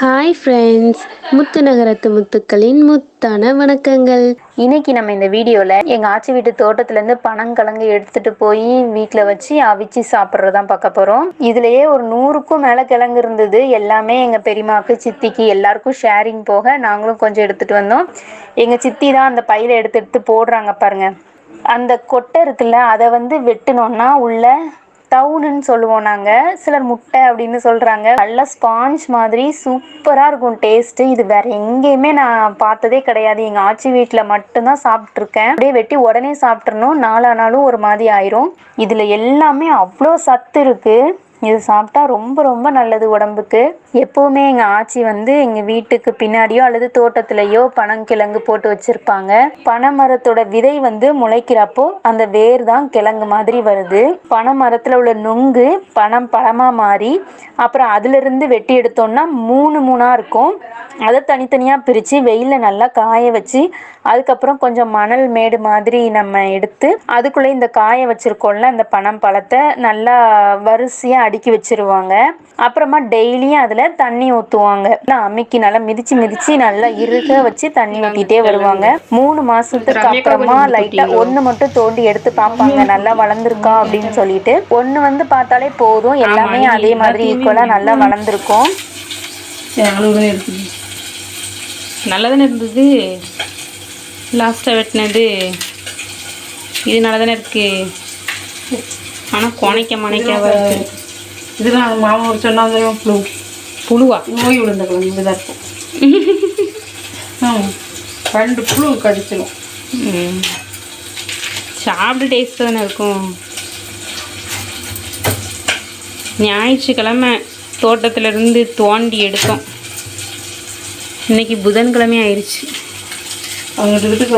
Hi friends முத்து நகரத்து முத்துக்களின் முத்தான வணக்கங்கள். இன்னைக்கு நம்ம இந்த வீடியோவில் எங்கள் ஆச்சி வீட்டு தோட்டத்துலேருந்து பனங்கிழங்கு எடுத்துட்டு போய் வீட்டில் வச்சு அவிச்சு சாப்பிட்றதான் பார்க்க போகிறோம் இதுலேயே ஒரு நூறுக்கும் மேலே கிழங்கு இருந்தது. எல்லாமே எங்கள் பெரியமாவுக்கு சித்திக்கு எல்லாருக்கும் ஷேரிங் போக நாங்களும் கொஞ்சம் எடுத்துகிட்டு வந்தோம். எங்கள் சித்தி தான் அந்த பையில எடுத்து எடுத்து போடுறாங்க பாருங்க. அந்த கொட்டை இருக்குல்ல அதை வந்து வெட்டினோன்னா உள்ள டவுனுன்னு சொல்லுவோம் நாங்கள் சிலர் முட்டை அப்படின்னு சொல்கிறாங்க நல்ல ஸ்பாஞ்ச் மாதிரி சூப்பராக இருக்கும் டேஸ்ட்டு இது வேற எங்கேயுமே நான் பார்த்ததே கிடையாது. எங்கள் ஆச்சி வீட்டில் மட்டும்தான் சாப்பிட்ருக்கேன் அப்படியே வெட்டி உடனே சாப்பிட்றணும் நாளானாலும் ஒரு மாதிரி ஆயிரும். இதில் எல்லாமே அவ்வளோ சத்து இருக்குது இது சாப்பிட்டா ரொம்ப ரொம்ப நல்லது உடம்புக்கு. எப்போவுமே எங்கள் ஆச்சி வந்து எங்கள் வீட்டுக்கு பின்னாடியோ அல்லது தோட்டத்திலேயோ பனங்கிழங்கு போட்டு வச்சுருப்பாங்க. பனை மரத்தோட விதை வந்து முளைக்கிறப்போ அந்த வேர் தான் கிழங்கு மாதிரி வருது. பனை மரத்தில் உள்ள நுங்கு பனம் பழமாக மாறி அப்புறம் அதுலேருந்து வெட்டி எடுத்தோம்னா மூணு மூணாக இருக்கும். அதை தனித்தனியாக பிரித்து வெயிலில் நல்லா காய வச்சு அதுக்கப்புறம் கொஞ்சம் மணல் மேடு மாதிரி நம்ம எடுத்து அதுக்குள்ளே இந்த காய வச்சுருக்கோம்ல அந்த பனம் பழத்தை நல்லா வரிசையாக அடுக்கி வச்சிருவாங்க. அப்புறமா டெய்லியும் அதில் தண்ணி ஊற்றுவாங்க அம்மிக்கு நல்லா மிதிச்சு மிதிச்சு நல்லா இறுக வச்சு தண்ணி ஊற்றிட்டே வருவாங்க. மூணு மாசத்துக்கு அப்புறமா லைட்டாக ஒன்று மட்டும் தோண்டி எடுத்து பார்ப்பாங்க நல்லா வளர்ந்துருக்கா அப்படின்னு சொல்லிட்டு. ஒன்று வந்து பார்த்தாலே போதும். எல்லாமே அதே மாதிரி ஈக்குவலாக நல்லா வளர்ந்துருக்கும். அளவுதான் இருக்குது நல்லா தானே இருந்தது? லாஸ்ட்டாக வெட்டினது. இது நல்லா தானே இருக்கு ஆனால் குணைக்க மணைக்காவ இருக்கு? இதெல்லாம் மாமா ஒரு சொன்னாங்க புழு புழுவா? நோய் விழுந்த குழம்பு இப்படிதான் இருக்கும் ஆமாம் ரெண்டு புழு கடிச்சிடும். சாப்பிட்டு டேஸ்ட் தானே இருக்கும். ஞாயிற்றுக்கிழமை தோட்டத்துல இருந்து தோண்டி எடுத்தோம். இன்னைக்கு புதன்கிழமை ஆயிடுச்சு அவங்க வீட்டுக்கு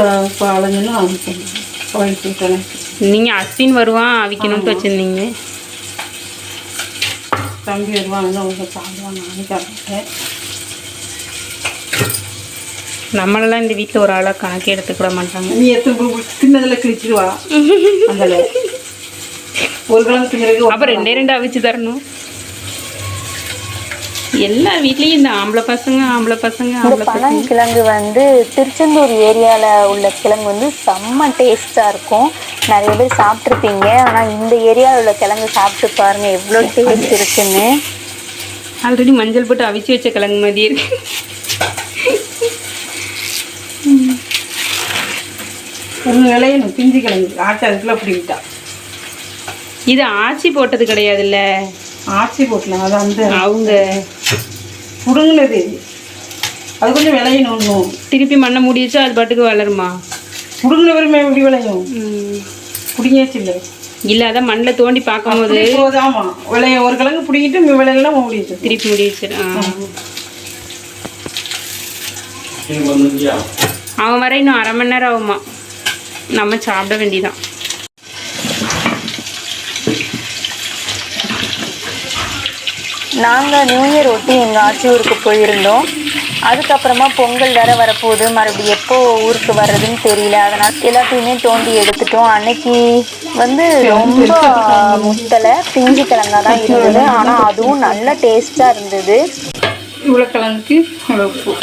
வாங்கிட்டு விட்டேன் நீங்கள் அஸ்வின் வருவான் அவிக்கணும்ட்டு வச்சுருந்தீங்க. தம்பி வருவாங்க அவங்க சாப்பிடுவாங்க ஆரம்பிச்சேன் நம்மளெல்லாம் இந்த வீட்டில் ஒரு ஆளாக கணக்கு எடுத்துக்கிட மாட்டாங்க. நீ எத்தனை பூ தின்னதில் கிழிச்சிடுவா? அந்த ஒரு கிழங்கு திங்கிறதுக்கு அப்போ ரெண்டே ரெண்டு அவிச்சு தரணும். எல்லார் வீட்லேயும் இந்த ஆம்பளை பசங்க ஆம்பளை பசங்க இந்த பசங்க. பனங்கிழங்கு வந்து திருச்செந்தூர் ஏரியாவில் உள்ள கிழங்கு வந்து செம்ம டேஸ்ட்டாக இருக்கும். நிறைய பேர் சாப்பிட்ருப்பீங்க ஆனால் இந்த ஏரியாவில் உள்ள கிழங்கு சாப்பிட்டு பாருங்க எவ்வளோ டேஸ்ட் இருக்குன்னு. ஆல்ரெடி மஞ்சள் போட்டு அவிச்சு வச்ச கிழங்கு மாதிரி இருக்கு. ஒரு விளையணும் பிஞ்சு கிழங்கு. ஆட்டை அதுக்குள்ள பிடிக்கிட்டா இது ஆச்சி போட்டது கிடையாதுல்ல? ஆச்சி போட்டலாம் அது அந்த அவங்க. புடுங்கினது அது கொஞ்சம் விளையணும் திருப்பி மண்ணை மூடி வச்சா அது பாட்டுக்கு வளருமா? புடுங்கின பெருமை எப்படி விளையும். ம். பிடிங்காச்சு இல்லை அதான் மண்ணில் தோண்டி பார்க்கும்போது போது ஆமாம் விளைய ஒரு கிழங்கு பிடிங்கிட்டு விளையெல்லாம் மூடி வச்சு திருப்பி மூடி வச்சிரு ஆ. அவன் வர இன்னும் அரை மணி நேரம் ஆகுமா. நம்ம சாப்பிட வேண்டியதான் நாங்கள் நியூ இயர் ஒட்டி எங்கள் ஆச்சி ஊருக்கு போயிருந்தோம். அதுக்கப்புறமா பொங்கல் வேற வரப்போகுது. மறுபடியும் எப்போ ஊருக்கு வர்றதுன்னு தெரியல. அதனால் எல்லாத்தையுமே தோண்டி எடுத்துட்டோம். அன்னைக்கு வந்து ரொம்ப முத்தலை பிஞ்சு கிழங்கா தான் இருந்தது. ஆனால் அதுவும் நல்ல டேஸ்ட்டாக இருந்தது. உருளைக்கிழங்குக்கு உப்பு.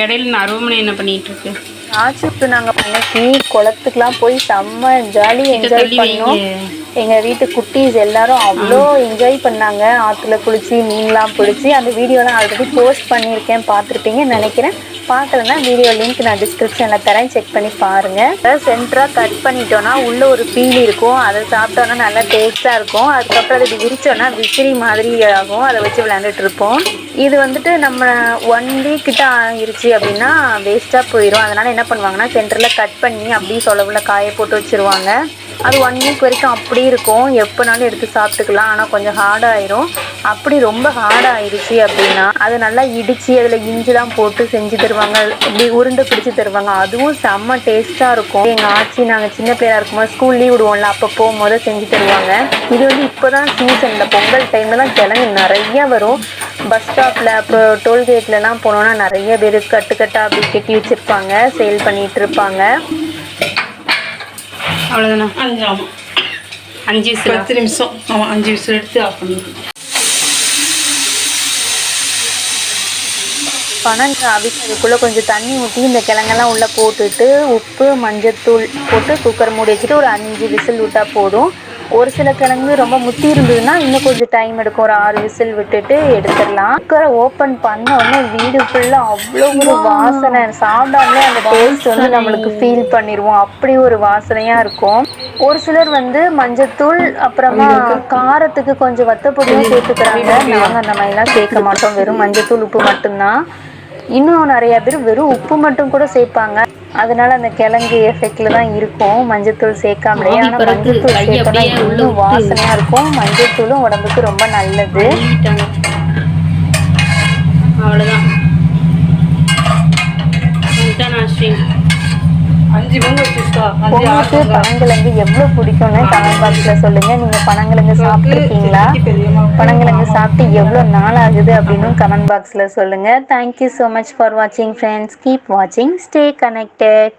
இடையில நான் அருவமனை என்ன பண்ணிட்டு ஆச்சுக்கு நாங்கள் அன்னைக்கு குளத்துக்குலாம் போய் செம்ம ஜாலி என்ஜாய். பண்ணோம். எங்கள் வீட்டு குட்டீஸ் எல்லாரும் அவ்வளோ என்ஜாய் பண்ணாங்க. ஆற்றுல குளிச்சு மீன்லாம் பிடிச்சி அந்த வீடியோலாம் ஆல்ரெடி போஸ்ட் பண்ணியிருக்கேன் பார்த்துருப்பீங்கன்னு நினைக்கிறேன். பார்க்கலன்னா வீடியோ லிங்க் நான் டிஸ்கிரிப்ஷனில் தரேன். செக் பண்ணி பாருங்கள் சென்டராக கட் பண்ணிட்டோன்னா உள்ளே ஒரு பீல் இருக்கும். அதை சாப்பிட்டோன்னா நல்லா டேஸ்ட்டாக இருக்கும். அதுக்கப்புறம் அதை விரிச்சோன்னா விசிறி மாதிரி ஆகும். அதை வச்சு விளையாண்டுட்டு இருப்போம். இது வந்துட்டு நம்ம ஒன் வீக் கிட்ட ஆயிருச்சு அப்படின்னா வேஸ்ட்டாக போயிடும் அதனால் என்ன பண்ணுவாங்கன்னா சென்டரில் கட் பண்ணி அப்படியே சொலவில் காய போட்டு வச்சுருவாங்க. அது ஒன் வீக் வரைக்கும் அப்படி இருக்கும். எப்போனாலும் எடுத்து சாப்பிட்டுக்கலாம். ஆனால் கொஞ்சம் ஹார்டாயிரும் அப்படி ரொம்ப ஹார்டாயிருச்சு அப்படின்னா அதை நல்லா இடித்து அதில் இஞ்சிலாம் போட்டு செஞ்சு தருவாங்க. இப்படி உருண்டை பிடிச்சி தருவாங்க. அதுவும் செம்ம டேஸ்ட்டாக இருக்கும். எங்கள் ஆச்சி நாங்கள் சின்ன பிள்ளையா இருக்கும்போது ஸ்கூல் லீவ் விடுவோம்ல அப்போ போகும்போது செஞ்சு தருவாங்க. இது வந்து இப்போ தான் சீசனில் பொங்கல் டைமில் தான் கிழங்கு நிறைய வரும். பஸ் ஸ்டாப்பில் அப்புறம் டோல்கேட்லலாம் போனோன்னா நிறைய பேர் கட்டு கட்டாக அப்படி கட்டி வச்சுருப்பாங்க. சேல் பண்ணிகிட்டு இருப்பாங்க. அவ்வளோதானா அஞ்சு ஆமாம் அஞ்சு விசிலா பத்து நிமிஷம். ஆமாம் அஞ்சு விசில் எடுத்து ஆஃப் பணம் அவிச்சு அதுக்குள்ளே கொஞ்சம் தண்ணி ஊற்றி இந்த கிழங்கெல்லாம் உள்ளே போட்டுட்டு உப்பு மஞ்சத்தூள் போட்டு குக்கர் மூடி வச்சுட்டு ஒரு அஞ்சு விசில் விட்டால் போதும். ஒரு சில கிழங்கு ரொம்ப முத்தி இருந்ததுன்னா இன்னும் கொஞ்சம் டைம் எடுக்கும். ஒரு ஆறு விசில் விட்டுட்டு எடுத்துடலாம். குக்கரை ஓப்பன் பண்ண உடனே வீடு ஃபுல்லாக அவ்வளோ ஒரு வாசனை. சாப்பிடாமலே அந்த டேஸ்ட் வந்து நம்மளுக்கு ஃபீல் பண்ணிடுவோம் அப்படி ஒரு வாசனையாக இருக்கும். ஒரு சிலர் வந்து மஞ்சத்தூள் அப்புறமா காரத்துக்கு கொஞ்சம் வத்தப்பொடியும் சேர்த்துக்கிறாங்க. நாங்கள் அந்த மாதிரிலாம் சேர்க்க மாட்டோம். வெறும் மஞ்சத்தூள் உப்பு மட்டும்தான். இன்னும் நிறைய பேர் வெறும் உப்பு மட்டும் கூட சேர்ப்பாங்க. அதனால அந்த கிழங்கு எஃபெக்ட்ல தான் இருக்கும் மஞ்சத்தூள் சேர்க்காமலே ஆனால். மஞ்சத்தூள் சேர்த்தா இன்னும் விட்டு. வாசனையா இருக்கும் மஞ்சத்தூளும் உடம்புக்கு ரொம்ப நல்லது அவ்வளோதான் அஞ்சு பங்கு வச்சுக்கா அஞ்சு உங்களுக்கு பனங்கிழங்கு எவ்வளோ பிடிக்கும்னு கமெண்ட் பாக்ஸ்ல சொல்லுங்க. நீங்க பனங்கிழங்கு சாப்பிட்டுருக்கீங்களா? பனங்கிழங்கு சாப்பிட்டு எவ்வளோ நாள் ஆகுது அப்படின்னு கமெண்ட் பாக்ஸ்ல சொல்லுங்க. தேங்க்யூ ஸோ மச் ஃபார் வாட்சிங் ஃப்ரெண்ட்ஸ் கீப் வாட்சிங் ஸ்டே கனெக்டட்